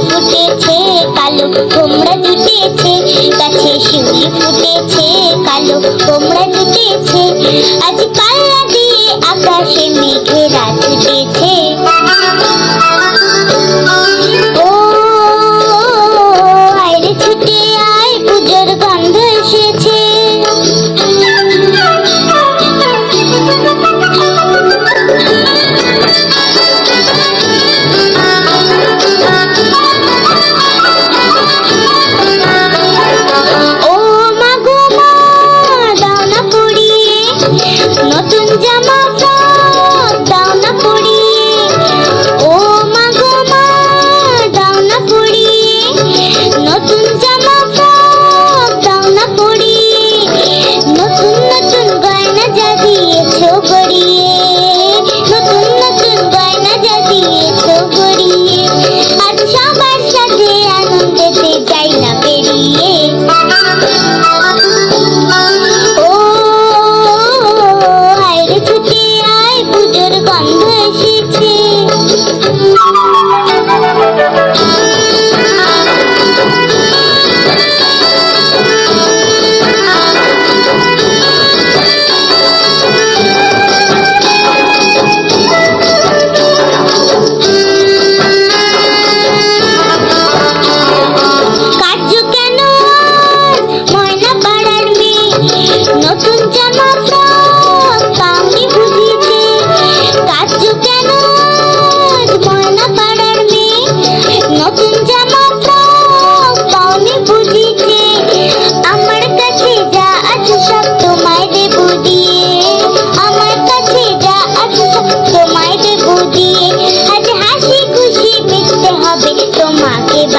ফুটেছে কালো কোমড়া জুটেছে গাছে শিউলি ফুটেছে কালো কোমড়া জুটেছে